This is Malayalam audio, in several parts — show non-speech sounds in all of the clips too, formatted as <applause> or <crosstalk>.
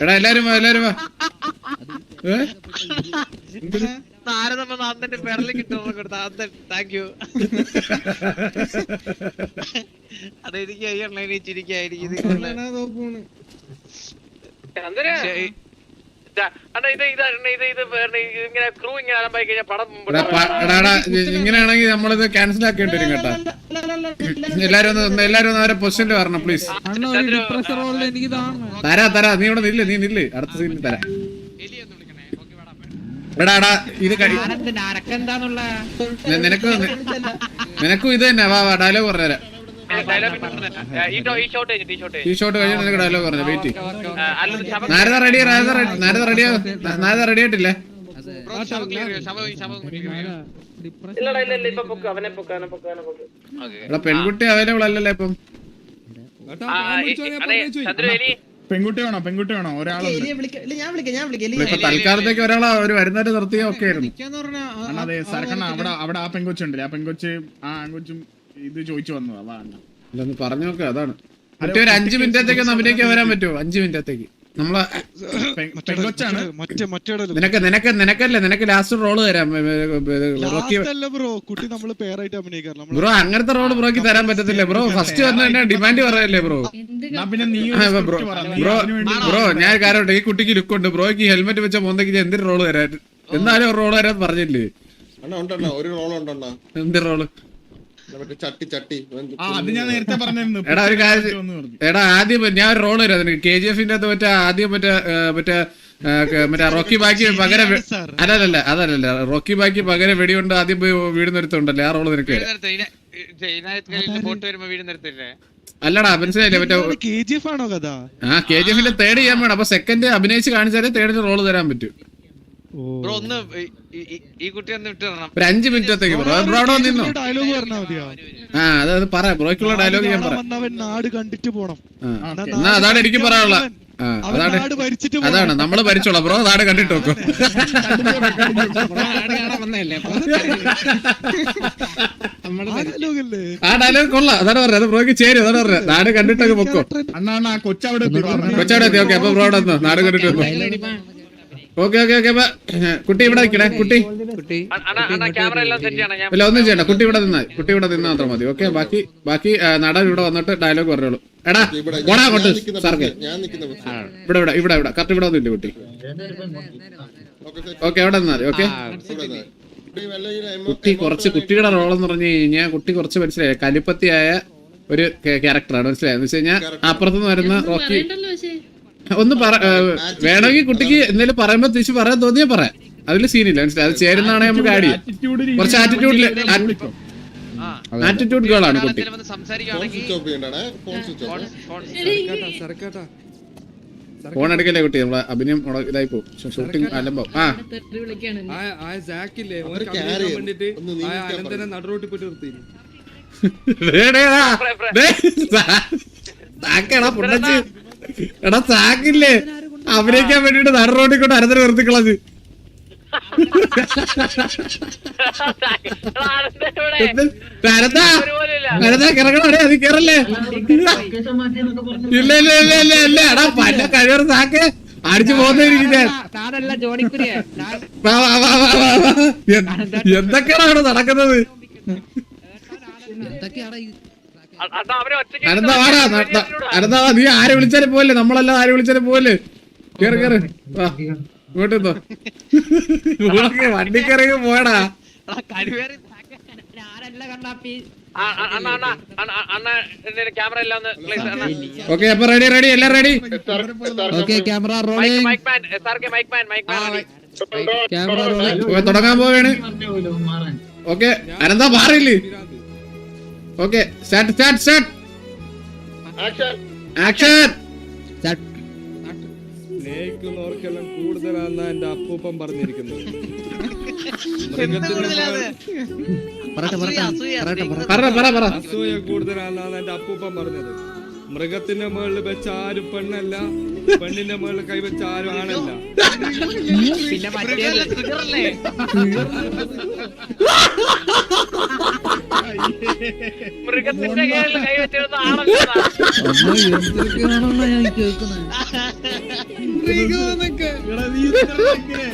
എടാ എല്ലാരും വാ എല്ലാരും വാ. ഏഹ് കിട്ടുന്ന താങ്ക് യു അത് എനിക്ക് അയ്യണ്ണ ചിരിക്കായിരിക്കും ഇങ്ങനെയാണെങ്കിൽ നമ്മളിത് ക്യാൻസൽ ആക്കേണ്ടി വരും കേട്ടാ എല്ലാരും ഒന്ന് എല്ലാരും ഒന്ന് അവരെ പൊസിഷനിൽ വരണം പ്ലീസ് തരാ തരാ നീ ഇവിടെ നില്ല് നീ നില്ല് അടുത്ത സീനിൽ തരാ എടാ എടാ ഇത് നിനക്ക് നിനക്കും ഇത് തന്നെ വാ വാ ഡയലോഗ് പറഞ്ഞുതരാം ഈ ഷോട്ട് കഴിഞ്ഞ് നിനക്ക് ഡയലോഗ് പറഞ്ഞു wait Narada ready Narada ready Narada ready ready ആയിട്ടില്ലേ പെൺകുട്ടി അവൈലബിൾ അല്ലല്ലേ ഇപ്പം പെൺകുട്ടി വേണോ പെൺകുട്ടി വേണോ ഇപ്പൊ തൽക്കാലത്തേക്ക് ഒരാളെ ഒരു വരുന്നവരെ നിർത്തിയ ഒക്കെ ആയിരുന്നു അതെ സർക്കണ്ണ അവിടെ അവിടെ ആ പെൺകൊച്ചുണ്ടല്ലേ ആ പെൺകൊച്ച് ആ ആൺകൊച്ചും ഇത് ചോദിച്ചു വന്നു അതാണ് അല്ലൊന്ന് പറഞ്ഞു നോക്ക അതാണ് മറ്റേ ഒരു അഞ്ചു മിനിറ്റത്തേക്ക് ഒന്ന് അഭിനയിക്കാൻ വരാൻ പറ്റുമോ? അഞ്ചു മിനിറ്റത്തേക്ക്. നമ്മളെ നിനക്ക് നിനക്ക് നിനക്കല്ലേ നിനക്ക് ലാസ്റ്റ് റോൾ തരാം. ബ്രോ അങ്ങനത്തെ റോൾ ബ്രോക്ക് തരാൻ പറ്റത്തില്ല. ബ്രോ ഫസ്റ്റ് വന്ന തന്നെ ഡിമാൻഡ് പറയല്ലേ ബ്രോ എന്നാ പിന്നെ നീ ഒരു ബ്രോ ബ്രോ ബ്രോ ഞാൻ കാര്യം ഈ കുട്ടിക്ക് ലുക്ക് ഉണ്ട്. ബ്രോക്ക് ഹെൽമെറ്റ് വെച്ച മോന്തയ്ക്ക് ഞാൻ എന്തൊരു റോൾ തരാൻ? എന്തായാലും ഒരു റോൾ തരാൻ പറഞ്ഞില്ലേ? അണ്ണാ ഉണ്ടണ്ണ ഒരു റോൾ ഉണ്ടണ്ണ. എന്ത് റോൾ എടാ ഒരു കാര്യം. എടാ ആദ്യം ഞാൻ ഒരു റോൾ വരാം കെ ജി എഫിന്റെ അകത്ത് മറ്റേ ആദ്യം മറ്റേ മറ്റേ മറ്റേ റോക്കി ബാക്കി പകരം അതല്ല അതല്ല അതല്ലല്ല. റോക്കി ബാക്കി പകരം വെടിയുണ്ട് ആദ്യം പോയി വീടുന്നൊരുത്തുണ്ടല്ലേ ആ റോൾ നിനക്ക് അല്ലടാ മനസ്സിലായില്ലേ? മറ്റേ കെ ജി എഫ് ആണോ കഥ? ആ കെ ജി എഫിന്റെ തേർഡ് ചെയ്യാൻ വേണം. അപ്പൊ സെക്കൻഡ് അഭിനയിച്ച് കാണിച്ചാലേ തേർഡിന് റോൾ തരാൻ പറ്റും. ബ്രോ ഒന്ന് ഈ- ഈ- ഈ- ഈ കുട്ടി ഒന്ന് വിട്ടു തരണം ഒരു അഞ്ച് മിനിറ്റത്തേക്ക് ബ്രോ ബ്രോ അവിടെ ഡയലോഗ് പറഞ്ഞാ മതിയോ? ആ പറ. ബ്രോയ്ക്കുള്ള ഡയലോഗ് ഞാൻ പറയാം വന്നവൻ നാട് കണ്ടിട്ട് പോണം. എന്നാ അതാണ് എനിക്ക് പറയാനുള്ള അതാണ് അതാണ്. നമ്മൾ ഭരിച്ചോളാം. ബ്രോ നാട് കണ്ടിട്ട് നോക്കും. ആ ഡയലോഗ് കൊള്ളാം. അതാണ് പറഞ്ഞത്. അത് ബ്രോയ്ക്ക് ചേരും. അതാണ് പറഞ്ഞത്. നാട് കണ്ടിട്ടൊക്കെ പൊക്കോ. അണ്ണാ അണ്ണാ കൊച്ചവിടെ. കൊച്ചവിടെ എത്തി. ഓക്കെ അപ്പൊ ബ്രോ അവിടെ നാട് കണ്ടിട്ട് ഓക്കെ ഓക്കെ ഓക്കെ അപ്പൊ കുട്ടി ഇവിടെ നിൽക്കണേ കുട്ടി. അല്ല അണ്ണാ ക്യാമറ എല്ലാം സെറ്റ് ചെയ്യണം ഞാൻ ഇല്ല ഒന്നും ചെയ്യണ്ട. കുട്ടി ഇവിടെ നിന്നാ കുട്ടി ഇവിടെ നിന്ന് മാത്രം മതി. ഓക്കെ ബാക്കി ബാക്കി നടൻ ഇവിടെ വന്നിട്ട് ഡയലോഗ് പറഞ്ഞോളൂ. എടാ ഇവിടെ അങ്ങോട്ട് സാർക്ക്. ഞാൻ നിൽക്കുന്ന ബസ്സിൽ. ഇവിടെ ഇവിടെ ഇവിടെ ഇവിടെ. കറക്റ്റ് ഇവിടെ വന്നില്ലേ കുട്ടി? ഓക്കേ, അവിടെ നിന്നാ ഓക്കെ? കുട്ടി കുറച്ച് കുട്ടിയുടെ റോൾ എന്ന് പറഞ്ഞു കഴിഞ്ഞാൽ കുട്ടി കുറച്ച് മനസ്സിലായി. കലിപ്പത്തിയായ ഒരു ക്യാരക്ടറാണ് മനസ്സിലായത് എന്ന് വെച്ച് കഴിഞ്ഞാൽ അപ്പുറത്തുനിന്ന് വരുന്ന റോക്കി ഒന്ന് പറ വേണമെങ്കിൽ കുട്ടിക്ക് എന്തെങ്കിലും പറയുമ്പോ തിരിച്ചു പറയാൻ തോന്നിയാ പറയാം. അതിൽ സീനില്ല മനസ്സിലായി? അത് ചേരുന്നതാണെങ്കിൽ നമുക്ക് ആഡ് ചെയ്യാം. കുറച്ച് ആറ്റിറ്റ്യൂഡിൽ വിളിക്കും. ആറ്റിറ്റ്യൂഡ് ഗേൾ ആണ് കുട്ടി. ഫോൺ എടുക്കല്ലേ കുട്ടി? നമ്മളെ അഭിനയം ഇതായി പോകും. ഷൂട്ടിംഗ് അലമ്പോ. ആ. അവർ പോയിട്ട് നിർത്തി. ഡേ, ഡേ, ഡാ. ഡേ, സാ- സാക്കേടാ പുണ്ടച്ച് എടാ സാക്കില്ലേ? അഭിനയിക്കാൻ വേണ്ടിട്ട് നട റോഡിൽ കൊണ്ട് അരന്തര നിർത്തിക്കളത് കിറങ്ങണേ അത് കേറല്ലേ? ഇല്ല ഇല്ല ഇല്ല ഇല്ല ഇല്ല. എടാ പല്ല കഴിവറ സാക്ക്. അടിച്ചു പോകുന്നിരിക്കുന്നേ. എന്ത്- എന്തൊക്കെയാണ് അവിടെ നടക്കുന്നത്? എന്തൊക്കെയാണ് അനന്താ ന- ന- അനന്താ നീ ആരെ വിളിച്ചാലും പോലെ നമ്മളല്ല ആരെ വിളിച്ചാലും പോലെ കേറ് കേറ്. ഇങ്ങോട്ട് വണ്ടി കയറി പോയടാ. കഴിവേറി ഞാനല്ല കണ്ണാപ്പി അണ്ണ അണ്ണ അണ്ണ അണ്ണ ക്യാമറ എല്ലാം പ്ലീസ് അണ്ണ. ഓക്കെ അപ്പൊ റെഡി റെഡി എല്ലാം ready okay camera rolling mic man സാർക്ക് mic man mic man camera rolling തുടങ്ങാൻ പോവാണ്. ഓക്കെ അനന്താ മാറിയില്ലേ? Okay start start start action action സ്നേഹിക്കുന്നവർക്കെല്ലാം കൂടുതലാണെന്ന് എന്റെ അപ്പൂപ്പൻ പറഞ്ഞിരിക്കുന്നത്. <laughs> പറ പറ പറ. അസൂയ കൂടുതലാണെന്നാണ് എന്റെ അപ്പൂപ്പൻ പറഞ്ഞത്. മൃഗത്തിന്റെ മുകളിൽ വെച്ച ആരും പെണ്ണല്ല. പെണ്ണിന്റെ മുകളിൽ കൈവച്ച ആരും ആണല്ല. പിന്നെ മറ്റേത് മൃഗത്തിന്റെ കയ്യിൽ കൈവച്ചിരുന്ന ആണല്ലോ എടാ, നീ ഇത്ര ഇങ്ങനെ.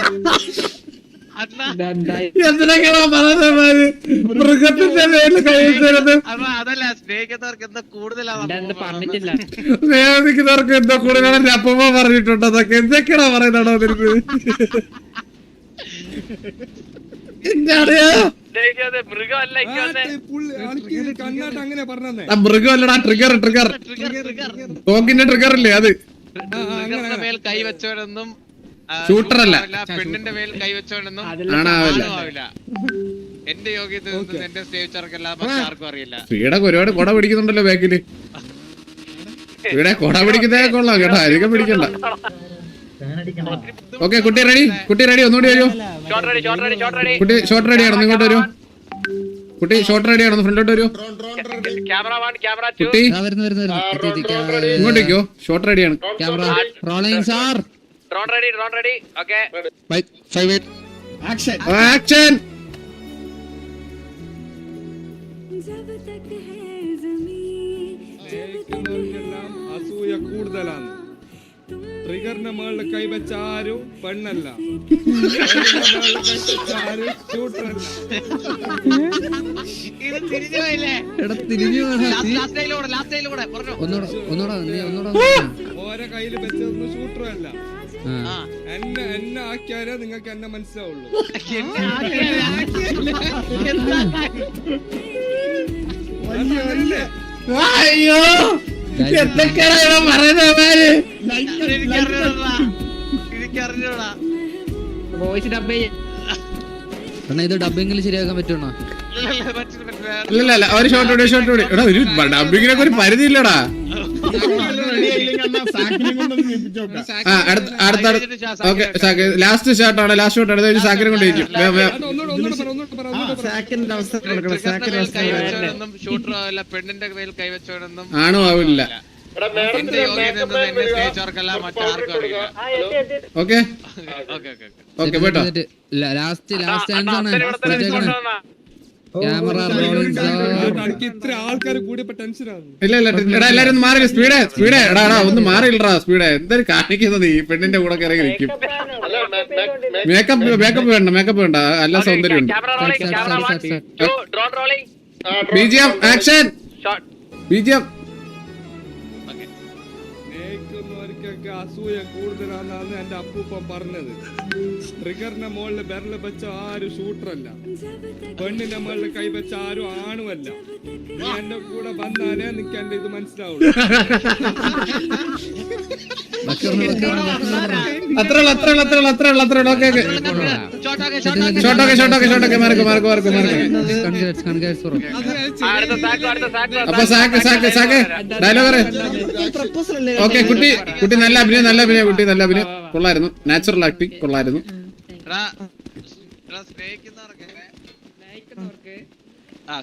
എന്തിനൊക്കെയാ പറയുന്നത് മൃഗത്തിന്റെ പേരിൽ എന്താ കൂടുതലാണ് അപ്പമ്മ പറഞ്ഞിട്ടുണ്ട്. അതൊക്കെ എന്തൊക്കെയാണോ പറയുന്നതാണോ ആ മൃഗമല്ലടാ ട്രിഗർ ട്രിഗർ ടോക്കിന്റെ ട്രിഗർ ഇല്ലേ അത്? കൈ മേൽ Shooter അല്ല. പെണ്ണിന്റെ മേൽ കൈവച്ചോണ്ടെന്നും എന്റെ യോഗ്യത എന്റെ സ്നേഹിച്ചവർക്കെല്ലാം ആർക്കും അറിയില്ല. സ്പീഡൊക്കെ ഒരുപാട് കൊട പിടിക്കുന്നുണ്ടല്ലോ ബാക്കിൽ. ഇവിടെ കൊട പിടിക്കുന്നേ കൊള്ളാം കേട്ടോ. അധികം പിടിക്കണ്ട. ഓക്കെ കുട്ടി റെഡി കുട്ടി റെഡി ഒന്നുകൂടി വരൂ. Shot ready shot ready shot ready കുട്ടി ഷോർട്ട് റെഡി ആണോ? ഇങ്ങോട്ട് വരൂ. കുട്ടി ഷോർട്ട് റെഡി ആണോ? ഫ്രണ്ടോട്ട് വരൂ. ക്യാമറ വൺ ക്യാമറ ടു കുട്ടി? ഇങ്ങോട്ടേക്കോ ഷോർട്ട് റെഡിയാണ് camera rolling sir drone ready drone ready okay five eight action action ജബ് തക് ഹേ സമീൻ ജബ് തക് അസൂയ കൂടുതലാണ്. ട്രിഗറിന്റെ മുകളിൽ കൈവച്ച ആരും പെണ്ണല്ല. <laughs> ഓരോ കയ്യിൽ വെച്ചതൊന്നും ഷൂട്ടറും അല്ല. എന്നെ എന്നെ ആക്കിയാലേ നിങ്ങൾക്ക് എന്നെ മനസ്സിലാവുള്ളൂ? അയ്യോ എന്തൊക്കെയാണ് പറയുന്നത് വോയിസ് ഡബ് ഇത് ഡബിങ്ങിൽ ശരിയാക്കാൻ പറ്റുമോ. ഇല്ല ഒരു ഷോട്ട് കൂടി ഷോട്ട് കൂടി. എടാ ഒരു ഡബിങ്ങിനൊക്കെ ഒരു പരിധി ഇല്ലടാ. അടുത്ത അടുത്ത ഓക്കെ ലാസ്റ്റ് ഷോട്ടാണ് ലാസ്റ്റ് ഷോട്ട് അടുത്ത കഴിഞ്ഞ് സാക്കിനെ കൊണ്ട് ഇരിക്കും അത് ഒന്നുകൂടെ ഒന്നുകൂടെ പറ ഒന്നുകൂടെ പറ ഒന്നുകൂടെ പറ. ട്രിഗറിന്റെ മേൽ കൈവച്ചവനെന്നും ഷൂട്ടർ പെണ്ണിന്റെ കയ്യിൽ കൈവച്ചോടെന്നും ആണോ ആവില്ല? Okay. Okay okay okay. Last last chance ആണ് എല്ലാരും ഒന്ന് മാറി സ്പീഡേ സ്പീഡേ. എടാ ഒന്ന് മാറിയില്ലടാ സ്പീഡേ. എന്തായാലും കാണിക്കുന്നത് ഈ പെണ്ണിന്റെ കൂടെ കയറി ഇരിക്കും. മേക്കപ്പ് മേക്കപ്പ് വേണ്ട മേക്കപ്പ് വേണ്ട. അല്ല സൗന്ദര്യം ഉണ്ട്. ക്യാമറ റോളിംഗ് Set, സ്നേഹിക്കുന്നവർക്കൊക്കെ അസൂയ കൂടുതലാണെന്നാണ് എന്റെ അപ്പൂപ്പ പറഞ്ഞത്. ട്രിഗറിന്റെ മുകളിൽ ബെറൽ വെച്ച ആരും ഷൂട്ടറല്ല പെണ്ണിന്റെ മുകളിൽ കൈ വെച്ച ആരും ആണുമല്ല. നീ എന്റെ കൂടെ വന്നാലേ നിനക്ക് എന്റെ ഇത് മനസ്സിലാവുള്ളൂ. അത്ര ഉള്ളു അത്ര ഉള്ളു അത്ര ഉള്ളു അത്ര ഉള്ളു അത്ര ഉള്ളു okay okay shot okay shot okay shot okay shot okay mark mark അപ്പൊ Zack Zack Zack dialogue okay കുട്ടി കുട്ടി നല്ല അഭിനയം നല്ല അഭിനയം കുട്ടി നല്ല അഭിനയം. കൊള്ളായിരുന്നു. നാച്ചുറൽ ആക്ടിങ് കൊള്ളായിരുന്നു.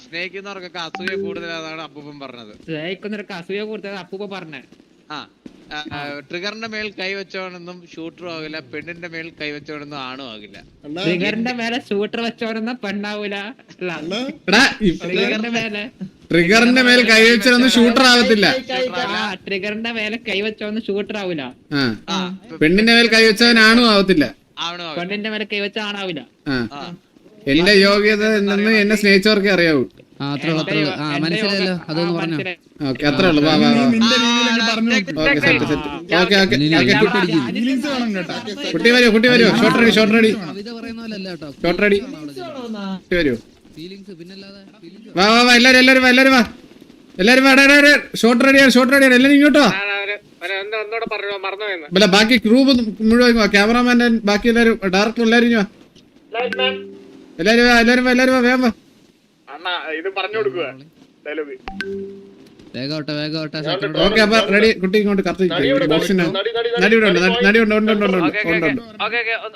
സ്നേഹിക്കുന്നവർക്കൊക്കെ അസൂയ കൂടുതലാണ് അപ്പൂപ്പൻ പറഞ്ഞത്. സ്നേഹിക്കുന്നവർക്ക് അസൂയ കൂടുതലാണ് അപ്പൂപ്പ പറഞ്ഞത്. ആ, ട്രിഗറിന്റെ മേൽ കൈവച്ചവനൊന്നും ഷൂട്ടറും ആകില്ല പെണ്ണിന്റെ മേൽ കൈവച്ചവനൊന്നും ആണും ആകില്ല ട്രിഗറിന്റെ മേലെ ഷൂട്ടർ വെച്ചോരെന്ന പെണ്ണാവൂല. ട്രിഗറിന്റെ മേലെ ട്രിഗറിന്റെ മേൽ കൈവച്ചൊന്നും ഷൂട്ടർ ആവത്തില്ല. ട്രിഗറിന്റെ മേലെ കൈവച്ചോന്ന് ഷൂട്ടർ ആവൂല. പെണ്ണിന്റെ മേൽ കൈ ആവത്തില്ല. ആണും ആവത്തില്ല പെണ്ണിന്റെ മേലെ കൈവച്ച ആണാവില്ല. എന്റെ യോഗ്യത എന്നെ സ്നേഹിച്ചവർക്കേ അറിയാവൂ. മനസ്സിലായല്ലോ. അതൊന്ന് പറഞ്ഞു. ഓക്കെ അത്രേ ഉള്ളു. വാ വാ വാ. നിന്റെ രീതിയിൽ പറഞ്ഞു. നോക്ക്. Okay set set okay okay okay കേട്ടോ. കുട്ടി. ഷോർട്ട് കുട്ടി വാ വാ വാ എല്ലാരും എല്ലാരും വാ എല്ലാരും വാ. എല്ലാരും വാ ഷോർട്ട് റെഡിയാണ് ഷോർട്ട് റെഡിയാണ്. എല്ലാരും ഇങ്ങോട്ടോ അല്ല ബാക്കി ഗ്രൂപ്പ് മുഴുവൻ ക്യാമറമാൻ ബാക്കി എല്ലാരും ഡയറക്ടർ എല്ലാരും എല്ലാരും വാ എല്ലാരും വാ എല്ലാരും വാ വേഗം വാ. അണ്ണാ ഇത് പറഞ്ഞു കൊടുക്കുക. ഡയലോഗ് വേഗോട്ടെ വേഗോട്ടെ ഓക്കെ അപ്പൊ റെഡി കുട്ടി ഇങ്ങോട്ട് കറക്റ്റ് ബോക്സിന്. നടി ഇവിടെ ഉണ്ട് നടി- നടി ഉണ്ട് ഉണ്ട് ഉണ്ട് ഉണ്ട് ഉണ്ട്.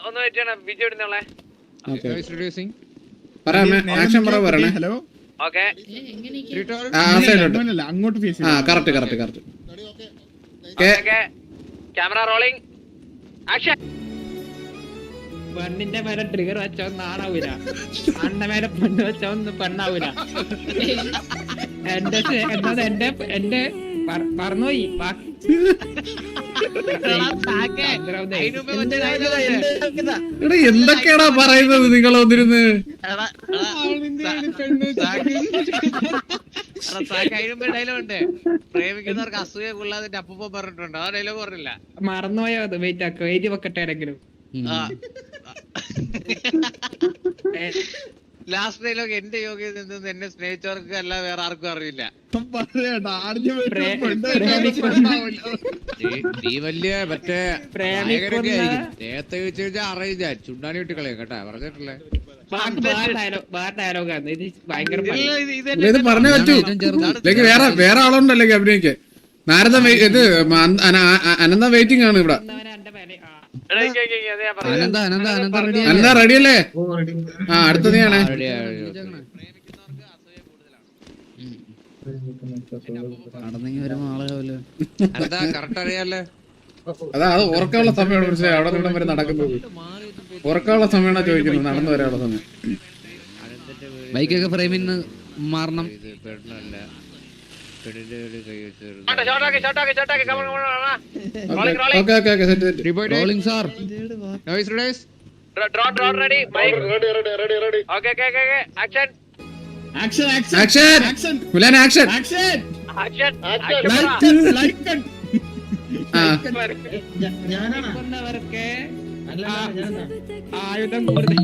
ഒന്ന് വെയിറ്റ് ചെയ്യണം ഇടുന്നുള്ളേ പറയാമേ ആക്ഷൻ പറ പറയണേ ഹലോ ഓക്കെ. ആ സൈഡിലോട്ട് അങ്ങോട്ട് ഫേസ് ആ correct correct correct camera rolling. Action. പെണ്ണിന്റെ മേലെ ട്രിഗർ വെച്ചൊന്നും ആണാവൂല അണ്ണ മേലെ പെണ്ണ് വെച്ചൊന്നും പെണ്ണാവൂല എന്റെ എന്നത് എന്റെ എന്റെ പറഞ്ഞുപോയി. എന്തൊക്കെയാടാ പറയുന്നത് നിങ്ങൾ dialogue ഉണ്ട്. പ്രേമിക്കുന്നവർക്ക് അസൂയ കൊള്ളാതിന്റെ അപ്പൂപ്പ പറഞ്ഞിട്ടുണ്ട് ആ ഡയലോഗ് പറഞ്ഞില്ല മറന്നുപോയോ അത് വെയിറ്റ് ആക്കുക എഴുതി വെക്കട്ടെ ആരെങ്കിലും ലാസ്റ്റ് ഡയലോഗ് <laughs> എന്റെ യോഗ്യത എന്തെന്ന് എന്നെ സ്നേഹിച്ചവർക്ക് അല്ല വേറെ ആർക്കും അറിയില്ല നീ വലിയ മറ്റേ നേരത്തെ ചോദിച്ചു കഴിഞ്ഞാൽ അറിയില്ല ചുണ്ടാനി വിട്ടുകളെ കേട്ടാ പറഞ്ഞിട്ടില്ലേ? ഡയലോഗാണ് ഇത് പറഞ്ഞേ പറ്റൂ. അല്ലെങ്കിൽ വേറെ വേറെ ആളുണ്ടല്ലേ അഭിനയിക്കാൻ നാരദ ഇത് അനന്ത വെയിറ്റിംഗ് ആണ് ഇവിടെ. Anantha Anantha Anantha ready Anantha ready. അല്ലേ ആ അടുത്ത നീയാണേ നടന്നെങ്കിൽ വരുമ്പോ ആളാവല്ലോ അതാ അത് ഉറക്കമുള്ള സമയമാണ് പക്ഷേ അവിടെ നിന്ന് വരെ നടക്കുന്നത്. ഉറക്കമുള്ള സമയമാണ് ചോദിക്കുന്നത്. നടന്നു വരാനുള്ള സമയം. ബൈക്കൊക്കെ ഫ്രെയിമിന്ന് മാറണം. ആയുധം കൂടുതൽ.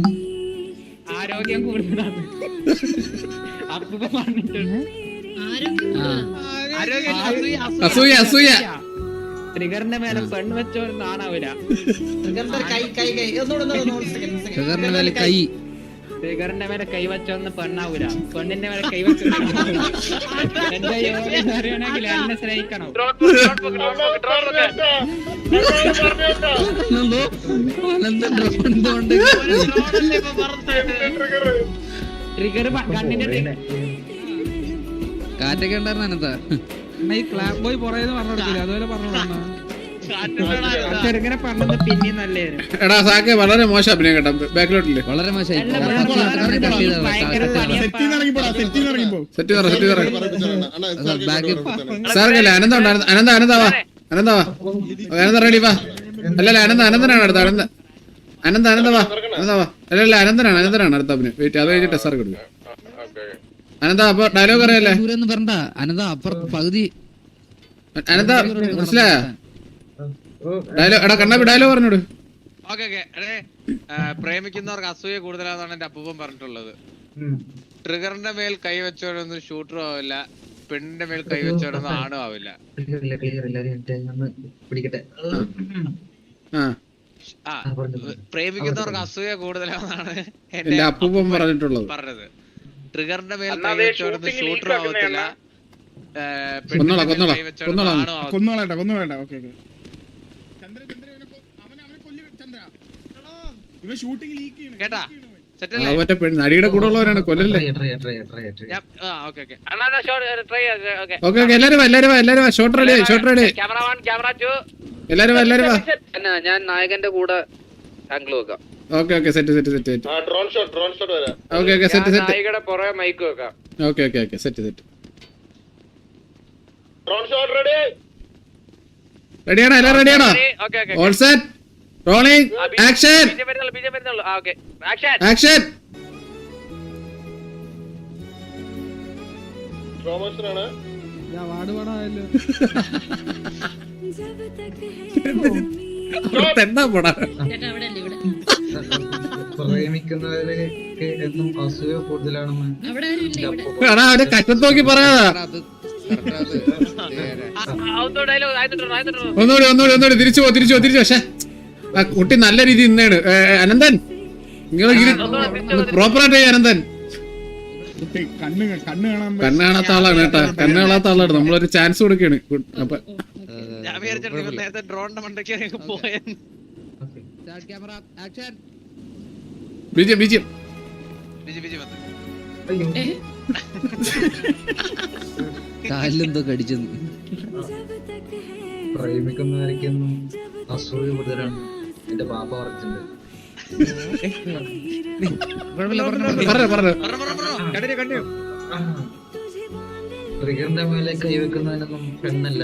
ആരോഗ്യം കൂടുതലാണ്. <laughs> അസുഖം പറഞ്ഞിട്ടുണ്ട് ആരോഗ്യം അസൂയ, അസൂയ. അസൂയ അസൂയ ട്രിഗറിന്റെ മേലെ പെണ്ണ് വെച്ചോന്ന് കാണാവൂല ട്രിഗറിന്റെ മേലെ കൈ. ട്രിഗറിന്റെ മേലെ കൈ വെച്ചോന്ന് പെണ്ണാവൂല പെണ്ണിന്റെ മേലെ കൈ വെച്ചോ എന്റെ യോഗ്യത അറിയണമെങ്കിൽ എന്നെ സ്നേഹിക്കണം? ട്രിഗർ കണ്ണിന്റെ കാറ്റൊക്കെ ഉണ്ടായിരുന്നു അനന്ത? ഈ ക്ലാബ് ബോയ് പുറകെ പറഞ്ഞില്ല അതുപോലെ എടാ സാക്കെ വളരെ മോശം അഭിനയം കേട്ടോ. ബാക്കിലോട്ടില്ലേ? വളരെ ബാക്കി സാർക്കല്ലേ അനന്ത അനന്ത- അനന്താവാ അനന്താവാ അനന്ത റെഡി വാ. അല്ലല്ല അനന്ത അനന്തനാണ് അടുത്ത അനന്ത. അനന്ത അനന്തവാ അനന്തവാ അനന്ത അല്ലല്ല അനന്തനാണ് അനന്തനാണ് അടുത്ത അഭിനയം. വെയിറ്റ് അത് കഴിഞ്ഞിട്ട് സാർ കൊടുക്കും. അനന്ത അപ്പൊ ഡയലോഗ് അറിയാലേ ദൂരം ഒന്നും പറഞ്ഞ അനന്ത അപ്പുറത്ത് പകുതി അനന്ത മനസ്സിലായ? ഡയലോഗ് എടാ കണ്ണാപ്പി ഡയലോഗ് പറഞ്ഞോട്. Okay okay. പ്രേമിക്കുന്നവർക്ക് അസൂയ കൂടുതലാണെന്നാണ് എന്റെ അപ്പൂപ്പൻ പറഞ്ഞിട്ടുള്ളത്. ട്രിഗറിന്റെ മേൽ കൈ വെച്ചോടൊന്നും ഷൂട്ടറും ആവില്ല. പെണ്ണിന്റെ മേൽ കൈവച്ചവരൊന്നും ആണും ആവില്ല. പ്രേമിക്കുന്നവർക്ക് അസൂയ കൂടുതലാണെന്നാണ് എന്റെ എന്റെ അപ്പൂപ്പൻ പറഞ്ഞിട്ടുള്ളത്. പറഞ്ഞത്. ട്രിഗറിന്റെ മേൽ കൈ വെച്ചോടൊന്നും ആക്കുന്നതാണ്. ആവത്തില്ല. Okay okay. ചന്ദ്ര ചന്ദ്ര അവനെ അവനെ കൊല്ലു ചന്ദ്ര. എടാ, ഇവൻ ഷൂട്ടിംഗ് ലീക്ക് ചെയ്യണം കേട്ടാ? നടിയുടെ കൂടെ ഉള്ളവരാണ് കൊല്ലല്ലേ? Okay okay. എല്ലാരും എല്ലാരും എല്ലാരും ഷോട്ട് റെഡി ഷോട്ട് റെഡി. എല്ലാരും എല്ലാരും ഞാൻ നായകന്റെ കൂടെ ആംഗിൾ വെക്കാം. Okay set set set drone shot drone shot വരാം. Okay okay set set. നായികയുടെ പുറകെ മൈക്ക് വെക്കാം. Okay okay okay set set. Drone shot ready റെഡിയാണോ? എല്ലാം റെഡിയാണോ? All set rolling action action ആണ്. ഞാൻ വാടുപാടായല്ലോ <laughs> തെണ്ടാ പോടാ. എന്നും അസൂയ കൂടുതലാണെന്ന് എടാ അവന്റെ കഷ്ടത്ത് നോക്കി പറയാതാ. ഒന്നുകൂടി ഒന്നുകൂടി ഒന്നുകൂടി തിരിച്ചു പോ തിരിച്ചു പോ തിരിച്ചു പക്ഷേ ആ കുട്ടി നല്ല രീതി നിന്നാണ് അനന്തൻ നിങ്ങൾ പ്രോപ്പർ ആയിട്ട് അനന്തൻ. കുട്ടി കണ്ണ് കണ്ണ് കാണാൻ കണ്ണ് കാണാത്ത ആളാണ് കേട്ടാ. കണ്ണ് കാണാത്ത ആളാണ്. നമ്മളൊരു ചാൻസ് കൊടുക്കുകയാണ് കു- അപ്പൊ ഞാൻ വിചാരിച്ചിട്ടുണ്ട് നേരത്തെ ഡ്രോണിന്റെ മണ്ടയ്ക്ക് പോയെന്ന് camera action BG BG BG BG വന്നു. കാലിലെന്തോ കടിച്ചെന്ന്. പ്രേമിക്കുന്നവരൊക്കെയൊന്നും അസൂയ കൂടുതലാണ്. എന്റെ പാപ്പ പറഞ്ഞിട്ടുണ്ട്. ട്രിഗറിന്റെ മേലെ കൈവെക്കുന്നതിനൊന്നും പെണ്ണല്ല.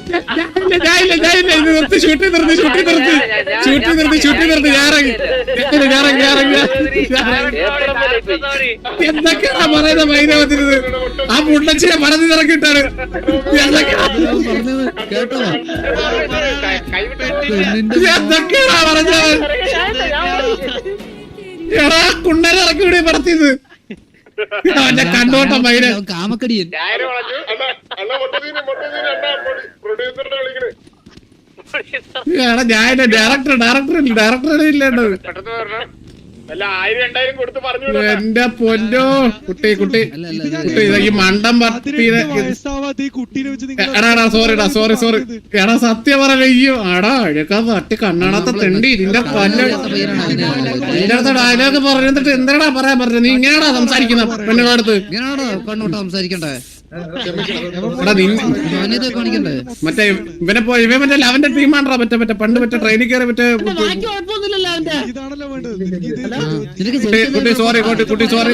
നിർത്തി ഷൂട്ടി നിർത്തി ഷൂട്ടി നിർത്തി ഷൂട്ടി നിർത്തി ഷൂട്ടി നിർത്തി ഞാൻ ഇറങ്ങി ഞാൻ ഇറങ്ങി ഞാൻ ഇറങ്ങി ഞാൻ ഇറങ്ങി എന്തൊക്കെയാ പറയുന്നത് മൈനവത്തിരുത് ആ മുണ്ടച്ചിനെ മറന്നു നിറക്കിട്ടാണ് എന്തൊക്കെയാണ് പറഞ്ഞത് എടാ കുണ്ടനെ ഇറക്കി വിടേ പറത്തിയത് <laughs> അവന്റെ കാമക്കടിയൻ ഞാൻ ഡയറക്ടർ ഡയറക്ടർ ഡയറക്ടർ ഇല്ലേണ്ടത് എന്റെ പൊന്നോ. കുട്ടി കുട്ടി. കുട്ടി ഇത് ഈ മണ്ടം പത്തിനെ സോറിടാ സോറി സോറി സോറി എടാ സത്യം പറയോ ആടാ അഴക്കാ തട്ടി കണ്ണാണത്തെ തെണ്ടി ഇതിന്റെ നിന്റെ അടുത്ത് ഡയലോഗ് പറഞ്ഞിട്ട് എന്താടാ പറയാൻ പറഞ്ഞത്? നീ ഇങ്ങനെയാടാ സംസാരിക്കുന്ന? പെണ്ണുങ്ങളുടെ അടുത്ത് ഇങ്ങനെയാണോ കണ്ണോട്ട് സംസാരിക്കണ്ടേ? മറ്റേ ഇവനെ പോയി ഇവൻ മറ്റേ ടീമാണ്ടാ മറ്റേ മറ്റേ പണ്ട് മറ്റേ ട്രെയിനിൽ കയറി മറ്റേ കുട്ടി കുട്ടി സോറി കുട്ടി കുട്ടി സോറി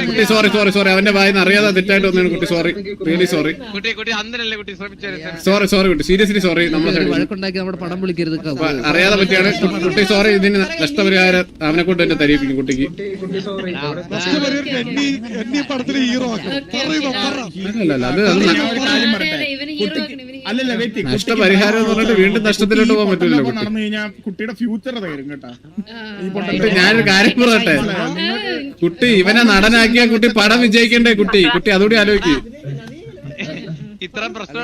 കുട്ടി സോറി സോറി സോറി അവന്റെ വായിന്ന് അറിയാതെ തെറ്റായിട്ട് വന്നാണ് കുട്ടി സോറി റിയലി സോറി കുട്ടി കുട്ടി അന്നല്ലേ കുട്ടി ശ്രമിച്ചത്. സോറി സോറി കുട്ടി. സീരിയസ്ലി സോറി നമ്മളെ അറിയാതെ പറ്റിയാണ് കുട്ടി സോറി ഇതിന് നഷ്ടപരിഹാരം അവനെ കൊണ്ട് തന്നെ തരിപ്പിക്കും കുട്ടിക്ക്. കുട്ടി കുട്ടി സോറി ഫസ്റ്റ് പരിപാടി എന്നെ എന്നെ പടത്തിലെ ഹീറോ അല്ലല്ല വെയിറ്റ് നഷ്ടപരിഹാരം എന്ന് പറഞ്ഞിട്ട് വീണ്ടും നഷ്ടത്തിലോട്ട് പോകാൻ പറ്റില്ല കുട്ടി. നടന്നു കഴിഞ്ഞാൽ കുട്ടിയുടെ ഫ്യൂച്ചർ തകരും കുട്ടി. ഞാനൊരു കാര്യം പറയട്ടെ? കുട്ടി ഇവനെ നടനാക്കിയ കുട്ടി പടം വിജയിക്കണ്ടേ കുട്ടി? കുട്ടി അതുകൂടി ആലോചിക്കും. ഇത്ര പ്രശ്നം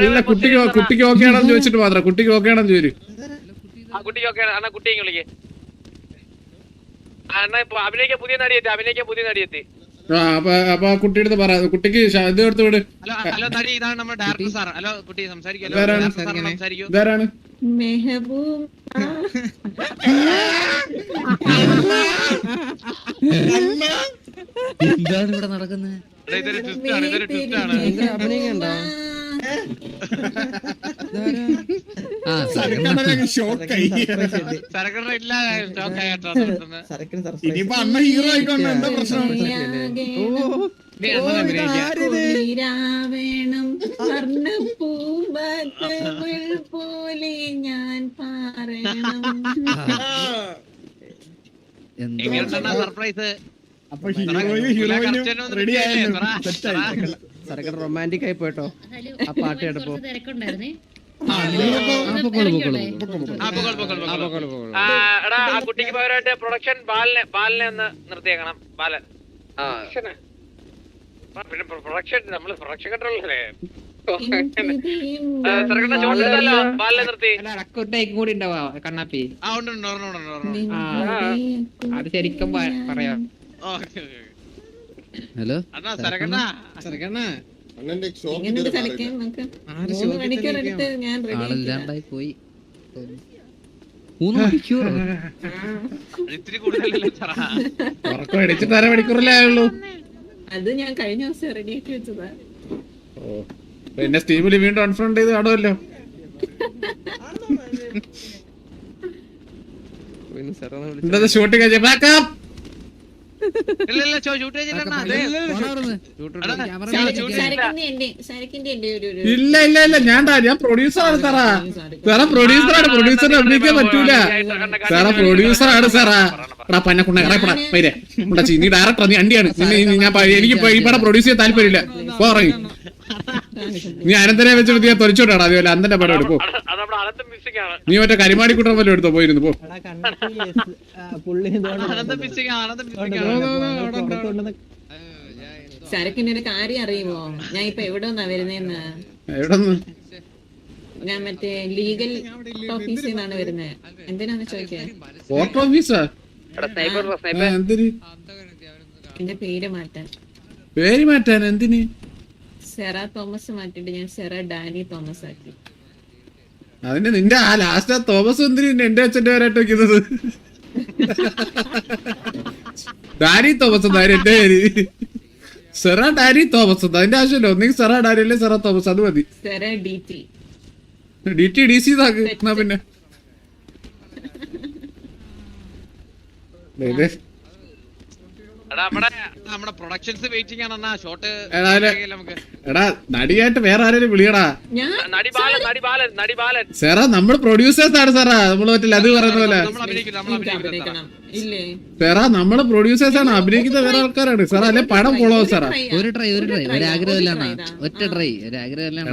ഇല്ല കുട്ടിക്ക് കുട്ടിക്ക് ഓക്കെ ആണെന്ന് ചോദിച്ചിട്ട് മാത്രം. കുട്ടിക്ക് ഓക്കെ ആണെന്ന് ചോദിച്ചു ആ കുട്ടിക്ക് ഓക്കെ അണ്ണാ കുട്ടിയെ അണ്ണാ ഇപ്പൊ അഭിനയിക്കാൻ പുതിയ നടിയെത്തി അഭിനയിക്കാൻ പുതിയ നടിയെത്തി. അപ്പൊ അപ്പൊ ആ കുട്ടിയുടെ പറ കുട്ടിക്ക് ഇത് എടുത്ത് വിട്. ഹലോ ഹലോ നടി ഇതാണ് നമ്മുടെ ഡയറക്ടർ സാർ ഹലോ കുട്ടി സംസാരിക്കല്ലോ ഇതാരാണ്? എന്താണ് ഇവിടെ നടക്കുന്നത്. ഇതൊരു ട്വിസ്റ്റ് ആണ് ഇതൊരു ട്വിസ്റ്റ് ആണ്. ഇനിയിപ്പോ ഹീറോ ആയിക്കൊണ്ട് എന്താ പ്രശ്നം? വേണം വർണപ്പൂമ്പത്തവൾ പോലെ ഞാൻ പാറണം എന്താ എങ്ങനെയുണ്ടെന്നാ സർപ്രൈസ് അപ്പൊ ഹീറോയും ഹീറോയിനും റെഡി ആയാലും സെറ്റായി സരക്കട റൊമാന്റിക് ആയി പോയിട്ടോ. ആ പാട്ട് കേട്ടപ്പോ. എടാ ആ കുട്ടിക്ക് പകരമായിട്ട് പ്രൊഡക്ഷൻ ബാലിനെ ബാലിനെ ഒന്ന് നിർത്തിയേക്കണം. ബാലൻ. പിന്നെ പ്രൊഡക്ഷൻ നമ്മൾ പ്രൊഡക്ഷൻ കൺട്രോളല്ലേ ചെറുക്കന്റെ ഷോട്ട് എടുത്തല്ലോ ബാലിനെ നിർത്തി. അല്ല അടക്കൊട്ടേക്കും കൂടി ഉണ്ടാവോ കണ്ണാപ്പി. അത് ശരിക്കും പറയാം. ഓക്കെ. ഹലോ മണിക്കൂർ ആളില്ലാണ്ടായി പോയി? മൂന്ന് ചറ ഉറക്കം അടിച്ചിട്ട് അര മണിക്കൂറല്ലേ ആയുള്ളൂ. അത് ഞാൻ കഴിഞ്ഞ ദിവസം റെഡി ആക്കി വെച്ചതാ. ഓ പിന്നെ സ്റ്റീമിൽ വീണ്ടും അൺഫ്രണ്ട് ചെയ്ത് കാണുമല്ലോ. ഷൂട്ടിംഗ് ബാക്കപ്പ് ഇല്ല ഇല്ല ഇല്ല ഇല്ല. ഞാൻ ഞാൻ പ്രൊഡ്യൂസറാണ് സാറാ. സാറാ പ്രൊഡ്യൂസറാണ് പ്രൊഡ്യൂസറിനെ അഭിനയിക്കാൻ പറ്റൂല. സാറാ പ്രൊഡ്യൂസറാണ് സാറാ എടാ ഇറപ്പടാ പൈരെ നീ ഡയറക്ടർ നീ അണ്ടിയാണ്. നിന്നെ ഞാൻ എനിക്ക് ഇപ്പൊ ഈ പടം പ്രൊഡ്യൂസ് ചെയ്യാൻ താല്പര്യമില്ല. പോറങ്ങി നീ അനന്തനെ വെച്ചിട്ട് ഞാൻ തൊലിച്ചോട്ടാടാ അതുപോലെ അന്തന്റെ പടം എടുപ്പോ നീ മറ്റേ കരിമാടി കുട്ടം വല്ലതും എടുത്തോ? പോയിരുന്നു പോ. സരക്കിന്റെ ഒരു കാര്യം അറിയുമോ? ഞാൻ ഇപ്പൊ എവിടെ നിന്നാ വരുന്നേന്ന്? ഞാൻ മറ്റേ ലീഗൽ ഓഫീസിൽ നിന്നാണ് വരുന്നത് എന്തിനാന്ന് ചോദിക്കാൻ എന്റെ പേര് മാറ്റാൻ. പേര് മാറ്റാൻ എന്തിന്? സെറ തോമസ് മാറ്റിട്ട് ഞാൻ സെറ ഡാനി തോമസ് ആക്കി. അതിന് നിന്റെ ആ ലാസ്റ്റ് ആ തോമസ് സുന്ദരി എന്റെ അച്ഛന്റെ പേരായിട്ട് വെക്കുന്നത്. ഡാരി തോമസ് എന്നായിരുന്നു എന്റെ പേര്. സെറ ഡാരി തോമസ് അതിന്റെ ആവശ്യമില്ല. ഒന്നെങ്കിൽ സെറ ഡാരി അല്ലെ സെറ തോമസ്. അത് മതി. Sera D T. D T D C എന്നാ പിന്നെ. എടാ നടിയായിട്ട് വേറെ ആരെങ്കിലും വിളിയടാ. ഞാൻ നടി ബാലൻ നടി ബാലൻ നടി ബാലൻ. സാറാ നമ്മൾ പ്രൊഡ്യൂസേഴ്സ് ആണ് സാറാ. നമ്മൾ മറ്റേ അത് പറയുന്ന പോലെ. സാറാ നമ്മൾ പ്രൊഡ്യൂസേഴ്സ് ആണ്. അഭിനയിക്കുന്ന വേറെ ആൾക്കാരാണ്. സാറാ അല്ലെ പടം കൊളോ സാറാ. ഒരു ട്രൈ ഒരു ട്രൈ ഒരു ആഗ്രഹമില്ലാണ് ഒറ്റ ട്രൈ ഒരു ആഗ്രഹമില്ലാണ്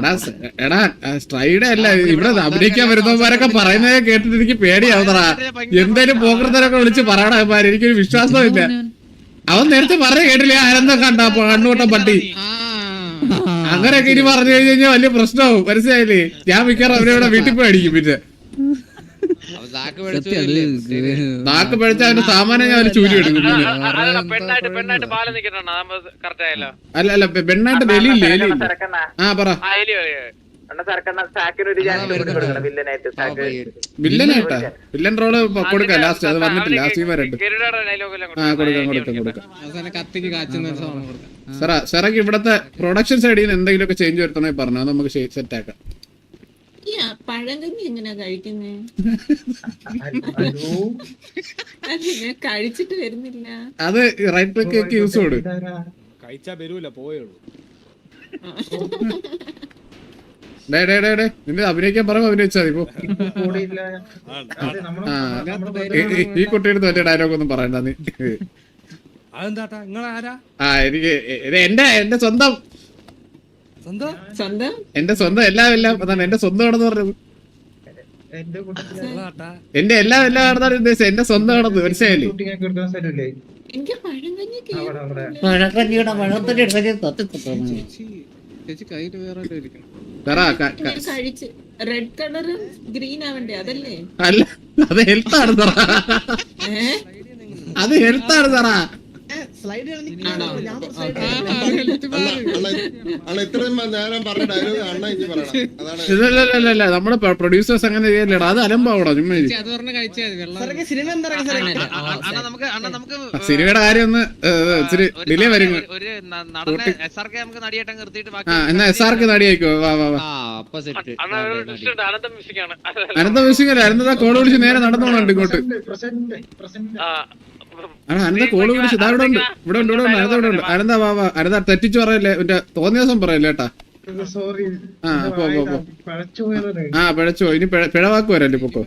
എടാ സ്ട്രൈഡ് അല്ല. ഇവിടെ അഭിനയിക്കാൻ വരുന്നവന്മാരൊക്കെ പറയുന്നത് കേട്ടിട്ട് എനിക്ക് പേടിയാവുന്നടാ എന്തായാലും പോക്കൃത്തരൊക്കെ വിളിച്ച് പറയണ ഇവന്മാര്. എനിക്കൊരു വിശ്വാസമില്ല. അവൻ നേരത്തെ പറഞ്ഞു കേട്ടില്ല? ആരെന്താ കണ്ട കണ്ണുകൂട്ട പട്ടി. അങ്ങനെയൊക്കെ ഇനി പറഞ്ഞു കഴിഞ്ഞു കഴിഞ്ഞാൽ വലിയ പ്രശ്നമാവും. മനസ്സിലായില്ലേ? ഞാൻ മിക്കവാറും അവരെ വീട്ടിൽ പോയി അടിക്കും പിന്നെ. നാക്ക് പഴിച്ച അവന്റെ സാമാനം ഞാൻ അവർ ചൂരി എടുക്കും പിന്നെ. അല്ല അല്ല പെണ്ണായിട്ട് എലിയില്ലേ? ആ പറ. വില്ലനായിട്ടാ വില്ലൻ റോൾ കൊടുക്കാം ലാസ്റ്റ് അത് വന്നിട്ടില്ല ലാസ്റ്റ് ആ കൊടുക്കാം. കൊടുക്കാം കൊടുക്കാം സാറാ സാറക്ക് ഇവിടത്തെ പ്രൊഡക്ഷൻ സൈഡിൽ നിന്ന് എന്തെങ്കിലുമൊക്കെ ചേഞ്ച് വരുത്തണേ പറഞ്ഞു? നമുക്ക് സെറ്റ് ആക്കാം. പഴങ്കഞ്ഞി എങ്ങനെയാ കഴിക്കുന്നേ? കഴിച്ചിട്ട് വരുന്നില്ല. അത് റൈറ്റ് ക്ലിക്ക് യൂസ് കഴിച്ചാ വരൂല പോയുള്ളൂ നിന്റെ അഭിനയിക്കാൻ പറയുമ്പോ അഭിനയിച്ചാൽ മതി ഇപ്പൊ ഈ- കുട്ടിയുടെ മറ്റേ ഡയലോഗ് ഒന്നും പറയണ്ട നീ. അതെന്താട്ടാ? നിങ്ങൾ ആരാ ആ എനിക്ക് എന്റെ എന്റെ സ്വന്തം. സ്വന്തം? സ്വന്തം? എന്റെ സ്വന്തം എല്ലാം എല്ലാം അതാണ് എന്റെ സ്വന്തം ആണെന്ന് പറഞ്ഞത് എന്റെ എല്ലാം എല്ലാം ആണെന്നാണ് ഉദ്ദേശിച്ചത്. എന്റെ സ്വന്തം ആണെന്ന് മനസ്സിലായില്ലേ എനിക്ക് പഴങ്കഞ്ഞി അവിടെ അവിടെ. ചേച്ചി കയ്യിൽ വേറെ ഇരിക്കണം റെഡ് കളറും ഗ്രീൻ ആവണ്ടേ അതല്ലേ? അല്ല അത് ഹെൽത്ത് ആണ് ഏ? അത് ഹെൽത്ത് ആണ് സാറാ ഇല്ലല്ല നമ്മുടെ പ്രൊഡ്യൂസേഴ്സ് അങ്ങനെ ചെയ്യല്ലടാ. അത് അലമ്പാവടാ ചുമ്മാ സിനിമയുടെ കാര്യം ഒന്ന് ഇച്ചിരി ഡിലേ വരുന്നു വരും ഒരു നടനെ എസ് നമുക്ക് നടിയായിട്ട് നിർത്തിയിട്ട് ആ എന്നാ എസ് ആർക്ക് നടിയായിക്കോ? വാ വാ വാ. അനന്തം മ്യൂസിക് അല്ല. അനന്ത കോൾ വിളിച്ച് നേരെ നടന്നോണ്ട് ഇങ്ങോട്ട്. അനന്ത കോൾ വിളിച്ച് ഇതാ ഇവിടെ ഉണ്ട്. ഇവിടെ ഉണ്ട് ഇവിടെ ഉണ്ട്. അനന്ത ഇവിടെ ഉണ്ട്. അനന്ത വാ വാ. അനന്ത തെറ്റിച്ച് പറയല്ലേ? മറ്റേ തോന്നിയ ദിവസം പറയല്ലേ ഏട്ടാ? സോറി ആ പോ പോ പോ. പഴച്ചു ആ പിഴച്ചോ ഇനി പിഴ- പിഴവാക്ക് വരല്ലേ പൊക്കോ?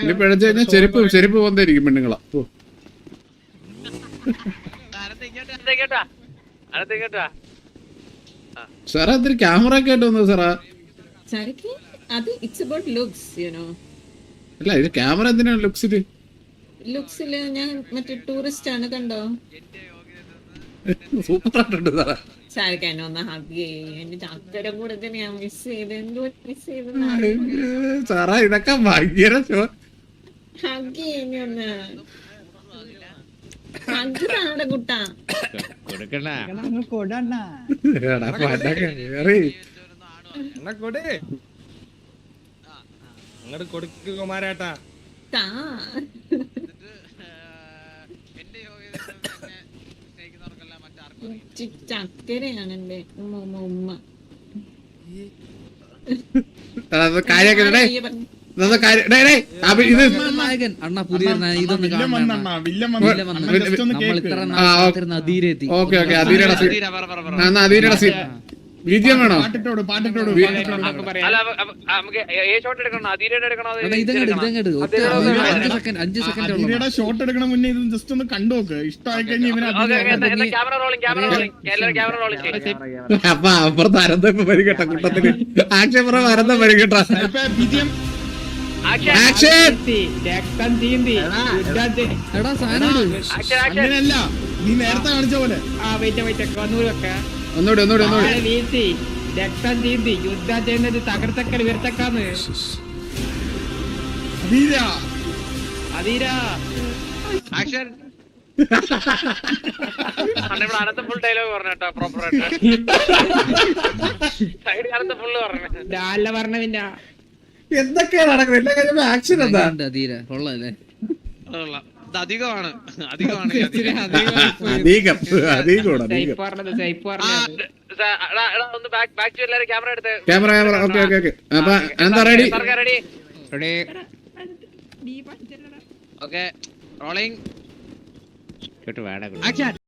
ഇനി പിഴച്ചു കഴിഞ്ഞാൽ ചെരുപ്പ് ചെരുപ്പ് പോന്നിരിക്കും പെണ്ണുങ്ങളാ. പോ. സാറാ ക്യാമറ ഒക്കെ ആയിട്ട് വന്നു സാറാ. അത് ഇറ്റ്സ് അബൌട്ട് ലുക്സ് യുനോ അല്ല ഇത് ക്യാമറ എന്തിനാണ് ലുക്സിൽ ലുക്സിൽ ഞാൻ മറ്റേ ടൂറിസ്റ്റ് ആണ് കണ്ടോ? സൂപ്പർ ആയിട്ടുണ്ട് സാറാ ഒന്ന് ഹഗ് ചെയ്യും. ഞാൻ മിസ് ചെയ്ത്. എന്തോ മിസ് ചെയ്ത് സാറാ ഇതൊക്കെ ഭയങ്കര ഷോ- ഹഗ് ചെയ്യുന്ന ഒന്ന്. ഹഗ് താടെ കുട്ടാ. എടാ, പണ്ടൊക്കെ കേറി. എന്നാ കൊടേ. അങ്ങോട്ട് കൊടുക്കുക കുമാരേട്ടാ താ എന്റെ യോഗ്യത സ്നേഹിക്കുന്നവർക്കെല്ലാം മറ്റാർക്കും ചി- ചക്കരയാണ് എന്റെ ഉമ്മ ഉമ്മ ഉമ്മ അധീരയുടെ ബീജിയം വേണോ? പാട്ടിട്ടോട് പാട്ടിട്ടോട് നമുക്ക് ഏ ഷോട്ട് എടുക്കണോ? അതീരയുടെ എടുക്കണോ അഞ്ച് സെക്കൻഡ് അഞ്ച് സെക്കൻഡ് ഉള്ളു. ഷോട്ട് എടുക്കണ മുന്നേ ഇത് ജസ്റ്റ് ഒന്ന് കണ്ടു നോക്ക്. ഇഷ്ടമായി കഴിഞ്ഞാൽ ക്യാമറ റോളിംഗ് ക്യാമറ റോളിംഗ് എല്ലാവരും ക്യാമറ റോളിംഗ് ചെയ്യും അപ്പൊ അപ്പുറത്ത് അരന്ത ഇപ്പൊ പരികെട്ട ആക്ഷൻ പറ അരന്ത പരികെട്ട നീ നേരത്തെ കാണിച്ച പോലെ. ആ വെയിറ്റ് വെയിറ്റ് കണ്ണൂരൊക്കെ. ഒന്നുകൂടി ഒന്നുകൂടെ ഒന്നുകൂടെ. വീഴ്ത്തി രക്തം ചീന്തി യുദ്ധം ചെയ്യുന്നത് തകർത്തക്കൽ വീർത്തക്കാന്ന് അതീരാ ആക്ഷൻ. അണ്ണ ഇവിടെ ഫുൾ ഡയലോഗ് പറഞ്ഞു പ്രോപ്പർ ആയിട്ട്. സൈഡ് അനന്ത ഫുള്ള് ഡാല പറഞ്ഞതിന്റെ എന്തൊക്കെയാ നടക്കുന്നത്? എല്ലാ കാര്യം ആക്ഷൻ എന്താ? അതീര കൊള്ളാം കൊള്ളല്ലേ അതുകൊള്ളാം. അധികമാണ് അധികമാണ് അധികം. അധികം. അധികം അധികം ടൈപ്പ് പറഞ്ഞത്. ടൈപ്പ് എടാ, എടാ, ഒന്ന് ബാക്ക് ബാക്ക് ടു എല്ലാവരും ക്യാമറ എടുത്ത്. Camera camera okay okay okay. അപ്പൊ എന്താ റെഡി റെഡി ഓക്കെ റോളിംഗ് കേട്ട്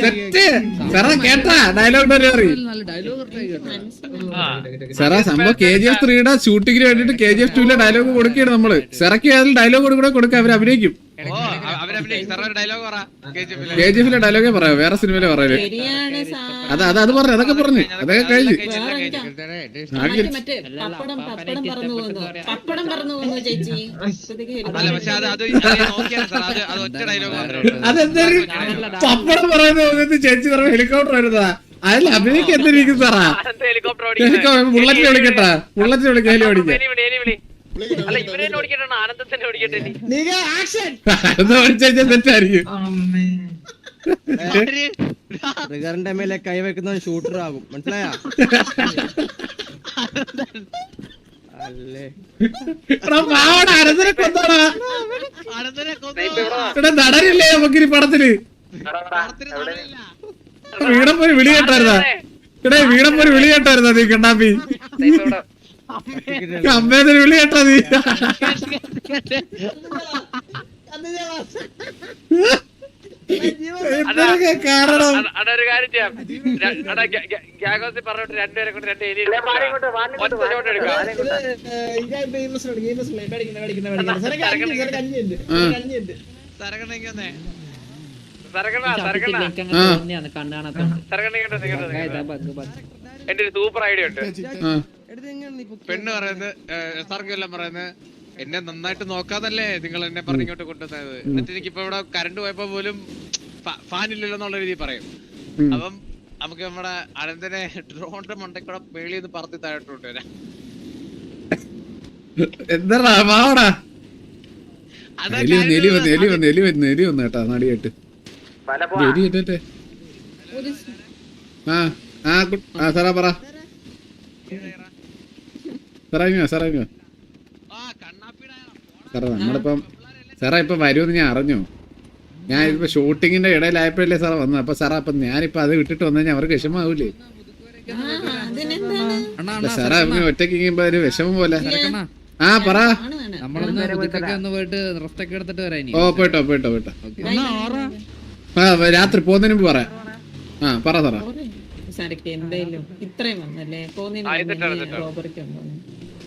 സെറ്റ് കേട്ടാ ഡയലോഗ് ഡെലിവറി സാറാ സംഭവം കെ ജി എഫ് ത്രീയുടെ ഷൂട്ടിങ്ങിന് വേണ്ടിട്ട് കെ ജി എഫ് ടുവിലെ ഡയലോഗ് കൊടുക്കുകയാണ് നമ്മൾ. സെറക്ക് അതിൽ ഡയലോഗ് കൂടെ കൊടുക്കുക അവർ അഭിനയിക്കും. ഡയലോഗ് പറ KGF ൽ. കെ ജി എഫിലെ ഡയലോഗേ പറയാം വേറെ സിനിമയിലെ പറയൽ അത് അത് അത് പറഞ്ഞു അതൊക്കെ പറഞ്ഞു അതൊക്കെ കഴിഞ്ഞു. അതെന്തായാലും പപ്പടം പറയുന്നത് ചേച്ചി പറഞ്ഞ ഹെലികോപ്റ്റർ വരുന്നതാ അതല്ല അഭിനയിക്ക് എന്തിരിക്കും സാറാ? ഹെലികോപ്റ്റർ ഹെലികോപ്റ്റർ ബുള്ളറ്റിന് വിളിക്കട്ടാ. ബുള്ളറ്റിന് വിളിക്കാം അല്ല ഓടിക്കട്ടെ ഓടിക്കട്ടെ തെറ്റായിരിക്കും. ട്രിഗറിന്റെ മേലെ കൈവെക്കുന്ന ഷൂട്ടർ ആകും. മനസ്സിലായാ? നടനില്ലേ നമുക്കിനി പടത്തിൽ? വീടം. വീടപ്പൊരു വിളി കേട്ടായിരുന്നാ? ഇവിടെ വീടം പോയി വിളി കേട്ടായിരുന്നാ നീ കണ്ണാപ്പി? അമ്മേതൊരു വിളി കേട്ടോ നീ. കാരണം. ഒരു കാര്യം ചെയ്യാം. ഗ്യാഗോസി പറഞ്ഞിട്ട് രണ്ടുപേരെ കൊണ്ട് രണ്ട് എലി ഒറ്റ ഷോട്ട് എടുക്കാം. സരകണ്ണയ്ക്ക് വന്നേ. സരകണ സരകണ സരകണ. എന്റെ ഒരു സൂപ്പർ ഐഡിയ ഉണ്ട്. പെണ്ണ് പറയുന്നത് സാർക്ക് എല്ലാം പറയുന്നത് എന്നെ നന്നായിട്ട് നോക്കാതല്ലേ നിങ്ങൾ എന്നെ പറഞ്ഞ് ഇങ്ങോട്ട് കൊണ്ടുവന്നത്? എന്നിട്ട് എനിക്കിപ്പോ ഇവിടെ കറണ്ട് പോയപ്പോ പോലും ഫാൻ ഇല്ലല്ലോ എന്നുള്ള രീതിയിൽ പറയും. അപ്പം നമുക്ക് നമ്മുടെ അനന്തനെ ഡ്രോണിന്റെ മണ്ടക്കൂടെ പേളി എന്ന് പറത്തി താഴോട്ട് കൊണ്ടുവരാം. എന്താടാ മാവടാ എലി വന്ന് എലി വന്ന് എലി വന്ന് എലി വന്ന് എലി വന്ന് കേട്ടാ നടിയായിട്ട്. എലി ഇട്ടേ ആ ആ സാറാ പറ. സാറാ ഇങ്ങോ സാറാ നമ്മളിപ്പം സാറേ ഇപ്പം വരുമെന്ന് ഞാൻ അറിഞ്ഞു. ഞാൻ ഇപ്പൊ ഷൂട്ടിങ്ങിന്റെ ഇടയിലായപ്പോഴല്ലേ സാറേ വന്നത്. അപ്പൊ സാറേ അപ്പൊ ഞാനിപ്പോ അത് വിട്ടിട്ട് വന്നു കഴിഞ്ഞാൽ അവർക്ക് വിഷമാവൂലേ സാറേ അവന് ഒറ്റയ്ക്ക് ഇരിക്കുമ്പോ ഒരു വിഷമം പോലെ. ആ പറ. ഓ പോയിട്ടോ പോയിട്ടോ പോയിട്ടോ. ഓക്കെ. ആ രാത്രി പോകുന്നതിന് മുമ്പ് പറയാം ആ പറ സാറേ. ഇത്രയും വന്നല്ലേ. പോകുന്നതിന് റോബറിക്ക്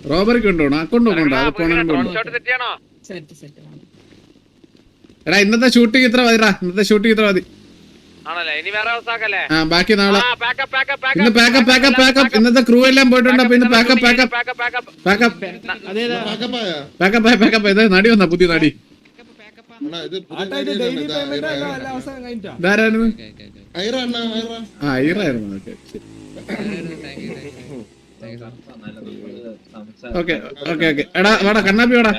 റോബറിക്ക് കൊണ്ടുപോകണം? അക്കൗണ്ട് കൊണ്ടോ അത് എടാ ഇന്നത്തെ ഷൂട്ടിംഗ് ഇത്ര മതിടാ ഇന്നത്തെ ഷൂട്ടിംഗ് ഇത്ര മതി. ആണല്ലേ? ഇനി വേറെ ദിവസം ആ ബാക്കി നാളെ. ഇന്ന് pack up pack up pack up ഇന്നത്തെ ക്രൂ എല്ലാം പോയിട്ടുണ്ട് അപ്പൊ ഇന്ന് pack up pack up pack up pack up pack up അതേതാ? പാക്കപ്പ് പാക്കപ്പ് ഇത് നടി വന്ന പുതിയ നടി. ആയിരുന്നു ഇതാരായിരുന്നു? ആ ഓക്കെ ഓക്കെ ഓക്കെ ഓക്കെ. എടാ വേടാ കണ്ണാപ്പി വേടാ.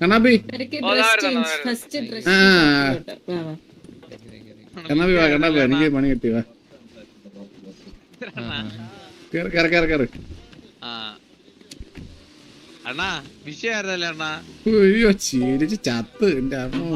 കണ്ണാപ്പി. ആ. കണ്ണാപ്പി വാ കണ്ണാപ്പി എനിക്ക് പണി കിട്ടി വാ. കേറ് കേറ് കേറ് കേറ്. ആ. അണ്ണാ അണ്ണാ? അയ്യോ ചിരിച്ച് ചത്ത് എന്റെ അമ്മ.